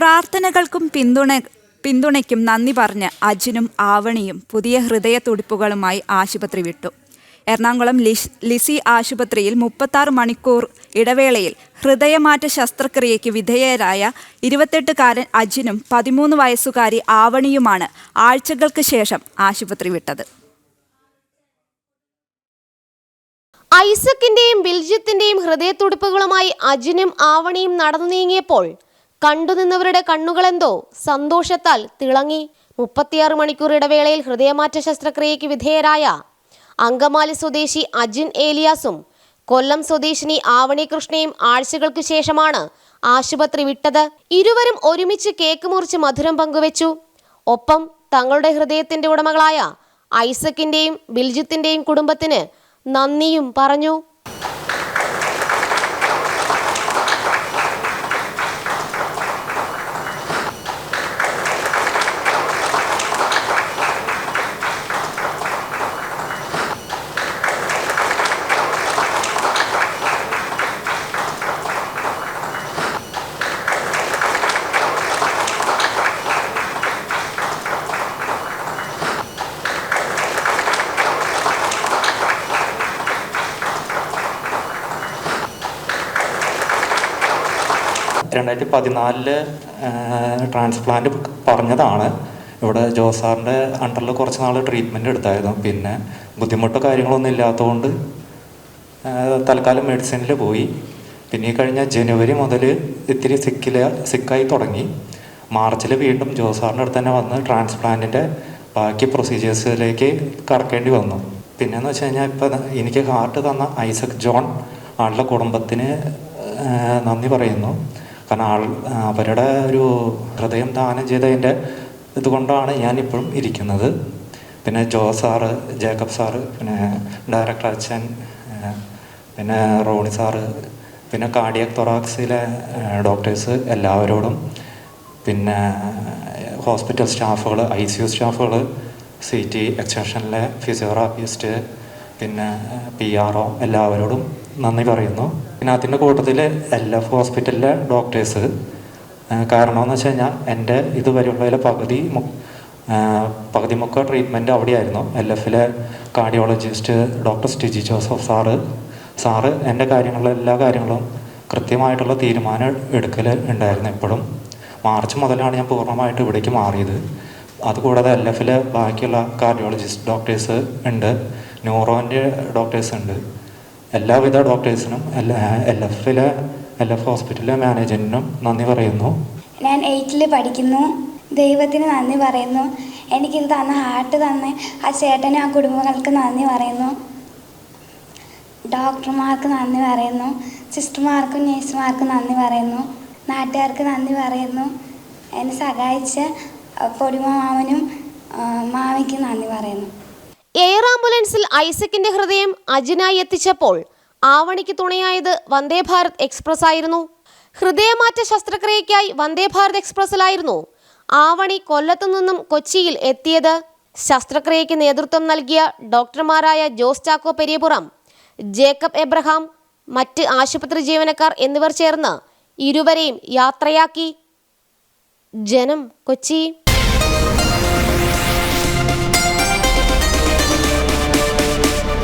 പ്രാർത്ഥനകൾക്കും പിന്തുണ പിന്തുണയ്ക്കും നന്ദി പറഞ്ഞ് അജിനും ആവണിയും പുതിയ ഹൃദയ തുടിപ്പുകളുമായി ആശുപത്രി വിട്ടു. എറണാകുളം ലിസ് ലിസി ആശുപത്രിയിൽ മുപ്പത്താറ് മണിക്കൂർ ഇടവേളയിൽ ഹൃദയമാറ്റ ശസ്ത്രക്രിയയ്ക്ക് വിധേയരായ ഇരുപത്തെട്ടുകാരൻ അജിനും പതിമൂന്ന് വയസ്സുകാരി ആവണിയുമാണ് ആഴ്ചകൾക്ക് ശേഷം ആശുപത്രി വിട്ടത്. ഐസക്കിന്റെയും ബിൽജിത്തിന്റെയും ഹൃദയത്തുടിപ്പുകളുമായി അജിനും ആവണിയും നടന്നു നീങ്ങിയപ്പോൾ കണ്ടുനിന്നവരുടെ കണ്ണുകളെന്തോ സന്തോഷത്താൽ തിളങ്ങി. മുപ്പത്തിയാറ് മണിക്കൂർ ഇടവേളയിൽ ഹൃദയമാറ്റ ശസ്ത്രക്രിയയ്ക്ക് വിധേയരായ അങ്കമാലി സ്വദേശി അജിൻ ഏലിയാസും കൊല്ലം സ്വദേശിനി ആവണി കൃഷ്ണയും ആഴ്ചകൾക്ക് ശേഷമാണ് ആശുപത്രി വിട്ടത്. ഇരുവരും ഒരുമിച്ച് കേക്ക് മുറിച്ച് മധുരം പങ്കുവച്ചു. ഒപ്പം തങ്ങളുടെ ഹൃദയത്തിന്റെ ഉടമകളായ ഐസക്കിന്റെയും ബിൽജിത്തിന്റെയും കുടുംബത്തിന് നന്ദിയും പറഞ്ഞു. രണ്ടായിരത്തി പതിനാലിൽ ട്രാൻസ്പ്ലാന്റ് പറഞ്ഞതാണ്. ഇവിടെ ജോസാറിന്റെ അണ്ടറിൽ കുറച്ച് നാൾ ട്രീറ്റ്മെന്റ് എടുത്തായിരുന്നു. പിന്നെ ബുദ്ധിമുട്ടോ കാര്യങ്ങളൊന്നും ഇല്ലാത്തതുകൊണ്ട് തൽക്കാലം മെഡിസിനിൽ പോയി. പിന്നെ ഈ കഴിഞ്ഞ ജനുവരി മുതൽ ഇത്തിരി സിക്കില സിക്കായി തുടങ്ങി. മാർച്ചിൽ വീണ്ടും ജോസാറിന്റെ അടുത്ത് തന്നെ വന്ന് ട്രാൻസ്പ്ലാന്റിന്റെ ബാക്കി പ്രൊസീജിയേഴ്സിലേക്ക് കടക്കേണ്ടി വന്നു. പിന്നെന്ന് വെച്ച് കഴിഞ്ഞാൽ ഇപ്പം എനിക്ക് ഹാർട്ട് തന്ന ഐസക് ജോൺ ആളുടെ കുടുംബത്തിന് നന്ദി പറയുന്നു. കാരണം ആൾ അവരുടെ ഒരു ഹൃദയം ദാനം ചെയ്തതിന്റെ ഇതുകൊണ്ടാണ് ഞാൻ ഇപ്പോഴും ഇരിക്കുന്നത്. പിന്നെ ജോ സാറ് ജേക്കബ് സാറ് പിന്നെ ഡയറക്ടർ അച്ഛൻ പിന്നെ റോണി സാറ് പിന്നെ കാർഡിയക് തൊറാക്സിലെ ഡോക്ടേഴ്സ് എല്ലാവരോടും പിന്നെ ഹോസ്പിറ്റൽ സ്റ്റാഫുകൾ ഐ സി യു സ്റ്റാഫുകൾ സി ടി എക്സ്റ്റൻഷനിലെ ഫിസിയോതെറാപ്പിസ്റ്റ് പിന്നെ പി ആർ ഒ എല്ലാവരോടും നന്ദി പറയുന്നു. പിന്നെ അതിന്റെ കൂട്ടത്തിൽ എൽ എഫ് ഹോസ്പിറ്റലിലെ ഡോക്ടേഴ്സ്. കാരണമെന്ന് വെച്ച് കഴിഞ്ഞാൽ എന്റെ ഇതുവരെയുള്ളതിലെ പകുതി പകുതി മുക്ക ട്രീറ്റ്മെന്റ് അവിടെയായിരുന്നു. എൽ എഫിലെ cardiologist doctor Stiji Joseph sir. Sir എന്റെ കാര്യങ്ങളിലെ എല്ലാ കാര്യങ്ങളും കൃത്യമായിട്ടുള്ള തീരുമാനം എടുക്കൽ ഉണ്ടായിരുന്നു എപ്പോഴും മാർച്ച് മുതലാണ് ഞാൻ പൂർണമായിട്ട് ഇവിടേക്ക് മാറിയത്. അതുകൂടാതെ എൽ എഫിലെ ബാക്കിയുള്ള കാർഡിയോളജിസ്റ്റ് ഡോക്ടേഴ്സ് ഉണ്ട്. ന്യൂറോന്റെ ഡോക്ടേഴ്സ് ഉണ്ട്. എല്ലാവിധ ഡോക്ടേഴ്സിനും എൽ എഫിലെ എൽ എഫ് ഹോസ്പിറ്റലിലെ മാനേജറിനും നന്ദി പറയുന്നു. ഞാൻ എയ്റ്റിൽ പഠിക്കുന്നു. ദൈവത്തിന് നന്ദി പറയുന്നു. എനിക്കിത് തന്ന ഹാർട്ട് തന്ന ആ ചേട്ടന് ആ കുടുംബങ്ങൾക്ക് നന്ദി പറയുന്നു. ഡോക്ടർമാർക്ക് നന്ദി പറയുന്നു. സിസ്റ്റർമാർക്കും നേഴ്സുമാർക്കും നന്ദി പറയുന്നു. നാട്ടുകാർക്ക് നന്ദി പറയുന്നു. എന്നെ സഹായിച്ച അഹ്, പൊടിമ മാമനും ആഹ്, മാമിക്കും നന്ദി പറയുന്നു. എയർ ആംബുലൻസിൽ ഐസക്കിന്റെ ഹൃദയം അജിനായി എത്തിച്ചപ്പോൾ ആവണിക്ക് തുണയായത് വന്ദേ ഭാരത് എക്സ്പ്രസ് ആയിരുന്നു. ഹൃദയമാറ്റ ശസ്ത്രക്രിയയ്ക്കായി വന്ദേ ഭാരത് എക്സ്പ്രസ്സിലായിരുന്നു ആവണി കൊല്ലത്തു നിന്നും കൊച്ചിയിൽ എത്തിയത്. ശസ്ത്രക്രിയയ്ക്ക് നേതൃത്വം നൽകിയ ഡോക്ടർമാരായ Jose Chacko Periyapuram Jacob Abraham മറ്റ് ആശുപത്രി ജീവനക്കാർ എന്നിവർ ചേർന്ന് ഇരുവരെയും യാത്രയാക്കി. ജനം കൊച്ചി.